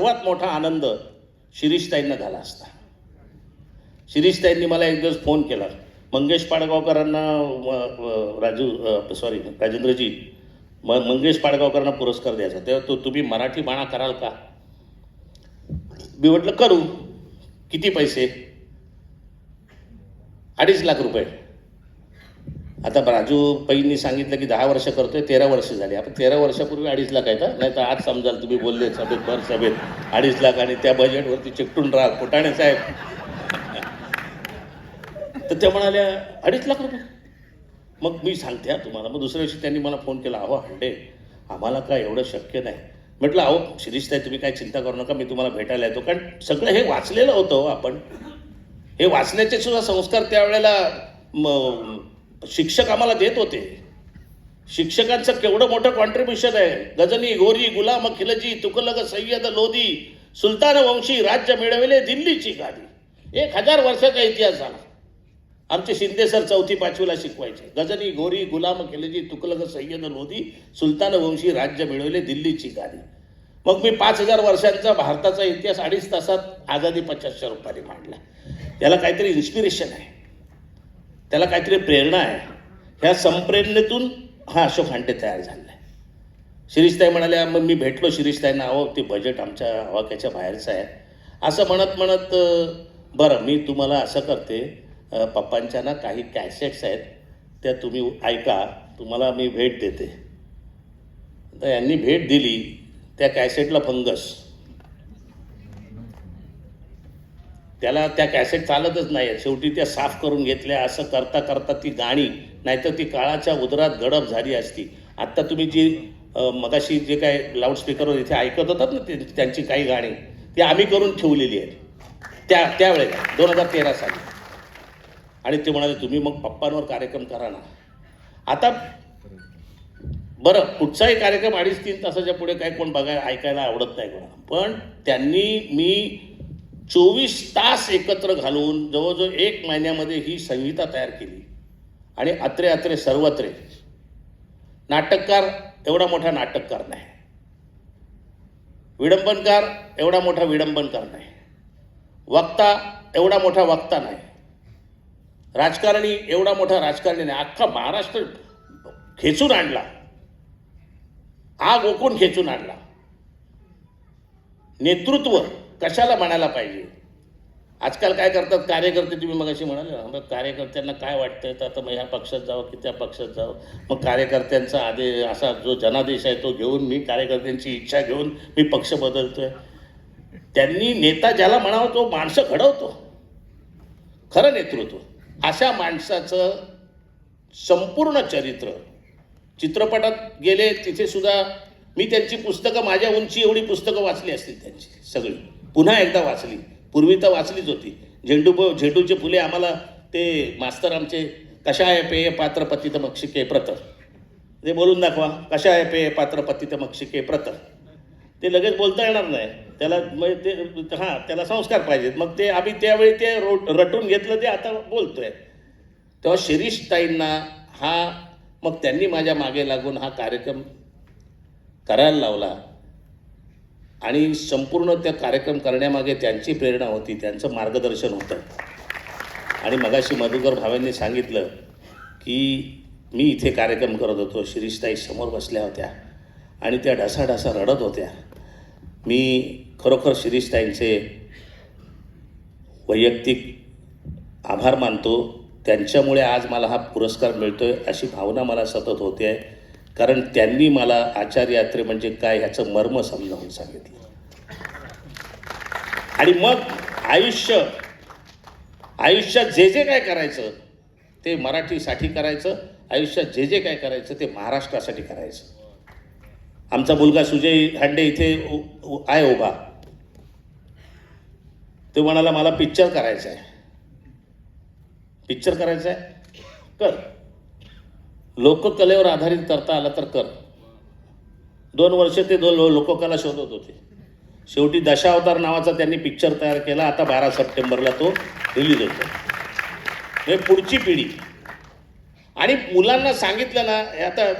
सर्वात मोठा आनंद शिरीषताईंना झाला असता. शिरीषताईंनी मला एक दिवस फोन केला. मंगेश पाडगावकरांना राजू सॉरी राजेंद्रजी म मंगेश पाडगावकरांना पुरस्कार द्यायचा. तेव्हा तो तुम्ही मराठी बाणा कराल का? मी म्हटलं करू. किती पैसे? अडीच लाख रुपये. आता राजू पैंनी सांगितलं की दहा वर्ष करतोय तेरा वर्ष झाली. आपण तेरा वर्षापूर्वी अडीच लाख आहेत नाही तर आज समजाल तुम्ही बोलले सभेत भर सभेत अडीच लाख आणि त्या बजेटवरती चिकटून राहा फुटाणे साहेब. तर त्या म्हणाल्या अडीच लाख रुपये. मग मी सांगते तुम्हाला. मग दुसऱ्या दिवशी त्यांनी मला फोन केला अहो हंडे आम्हाला काय एवढं शक्य नाही. म्हटलं अहो शिरीषताई तुम्ही काय चिंता करू नका मी तुम्हाला भेटायला येतो. कारण सगळं हे वाचलेलं होतं हो आपण. हे वाचण्याचे सुद्धा संस्कार त्यावेळेला शिक्षक आम्हाला देत होते. शिक्षकांचं केवढं मोठं कॉन्ट्रीब्युशन आहे. गजनी गोरी गुलाम खिलजी तुकलग सय्यद लोधी सुलतान वंशी राज्य मिळविले दिल्लीची गादी. एक हजार वर्षाचा इतिहास झाला. आमचे शिंदे सर चौथी पाचवीला शिकवायचे. गजनी गोरी गुलाम खिलजी तुकलग सय्यद लोधी सुलतान वंशी राज्य मिळविले दिल्लीची गादी. मग मी पाच हजार वर्षांचा भारताचा इतिहास अडीच तासात आझादी पचासच्या रुपयाने मांडला. त्याला काहीतरी इन्स्पिरेशन आहे. त्याला काहीतरी प्रेरणा आहे. ह्या संप्रेरणेतून हा अशोक हांडे तयार झाला. आहे शिरीषताई म्हणाल्या मग मी भेटलो शिरीषताईंना. अहो ते बजेट आमच्या आवाक्याच्या बाहेरचं आहे. असं म्हणत म्हणत बरं मी तुम्हाला असं करते. पप्पांच्या ना काही कॅसेट्स आहेत. त्या तुम्ही ऐका. तुम्हाला मी भेट देते. तर यांनी भेट दिली. त्या कॅसेटला फंगस त्याला त्या कॅसेट चालतच नाही. शेवटी त्या साफ करून घेतल्या. असं करता करता ती गाणी नाहीतर ती काळाच्या उदरात गडप झाली असती. आत्ता तुम्ही जी मगाशी जे काय लाऊडस्पीकरवर इथे ऐकत होतात ना ते त्यांची काही गाणी ती आम्ही करून ठेवलेली आहेत. त्या त्यावेळेला दोन हजार तेरा साली. आणि ते म्हणाले तुम्ही मग पप्पांवर कार्यक्रम करा ना. आता बरं कुठचाही कार्यक्रम अडीच तीन तासाच्या पुढे काय कोण बघायला ऐकायला आवडत नाही कोणाला. पण त्यांनी मी चोवीस तास एकत्र घालून जवळजवळ एक महिन्यामध्ये ही संहिता तयार केली. आणि अत्रे अत्रे सर्वत्रे. नाटककार एवढा मोठा नाटककार नाही. विडंबनकार एवढा मोठा विडंबनकार नाही. वक्ता एवढा मोठा वक्ता नाही. राजकारणी एवढा मोठा राजकारणी नाही. अख्खा महाराष्ट्र खेचून आणला. आग ओकून खेचून आणला. नेतृत्व कशाला म्हणायला पाहिजे? आजकाल काय करतात? कार्यकर्ते तुम्ही मग अशी म्हणाले मग कार्यकर्त्यांना काय वाटतं तर आता मग ह्या पक्षात जावं की त्या पक्षात जावं? मग कार्यकर्त्यांचा आदेश असा जो जनादेश आहे तो घेऊन मी कार्यकर्त्यांची इच्छा घेऊन मी पक्ष बदलतोय. त्यांनी नेता ज्याला म्हणावं तो माणसं घडवतो. खरं नेतृत्व. अशा माणसाचं संपूर्ण चरित्र. चित्रपटात गेले तिथे सुद्धा मी त्यांची पुस्तकं माझ्या उंची एवढी पुस्तकं वाचली असतील त्यांची सगळी. पुन्हा एकदा वाचली. पूर्वी तर वाचलीच होती. झेंडू झेंडूचे फुले आम्हाला ते मास्तर आमचे कशा आहे पेय पात्र पतित मक्षिके प्रत? ते बोलून दाखवा कशा आहे पेय पात्र पतित मक्षिके प्रत? ते लगेच बोलता येणार नाही. त्याला मग ते हां त्याला संस्कार पाहिजेत. मग ते आम्ही त्यावेळी ते रो रटून घेतलं ते आता बोलतोय. तेव्हा शिरीष ताईंना हा मग त्यांनी माझ्या मागे लागून हा कार्यक्रम करायला लावला. आणि संपूर्ण त्या कार्यक्रम करण्यामागे त्यांची प्रेरणा होती त्यांचं मार्गदर्शन होतं. आणि मगाशी मधुकर भावेंनी सांगितलं की मी इथे कार्यक्रम करत होतो शिरीषताई समोर बसल्या होत्या आणि त्या ढसाढसा रडत होत्या. मी खरोखर शिरीषताईंचे वैयक्तिक आभार मानतो. त्यांच्यामुळे आज मला हा पुरस्कार मिळतो आहे अशी भावना मला सतत होते आहे कारण त्यांनी मला आचार्य यात्रे म्हणजे काय ह्याचं मर्म समजावून सांगितलं. आणि मग आयुष्य आयुष्यात जे जे काय करायचं ते मराठीसाठी करायचं आयुष्यात जे जे काय करायचं ते महाराष्ट्रासाठी करायचं. आमचा मुलगा सुजय हांडे इथे आहे उभा. तो म्हणाला मला पिक्चर करायचा आहे पिक्चर करायचा आहे कर. लोककलेवर आधारित करता आलं तर कर. दोन वर्ष ते दोन लोककला शोधत होते. शेवटी दशावतार नावाचा त्यांनी पिक्चर तयार केला. आता बारा सप्टेंबरला तो रिलीज होतो. हे पुढची पिढी. आणि मुलांना सांगितलं ना हे आता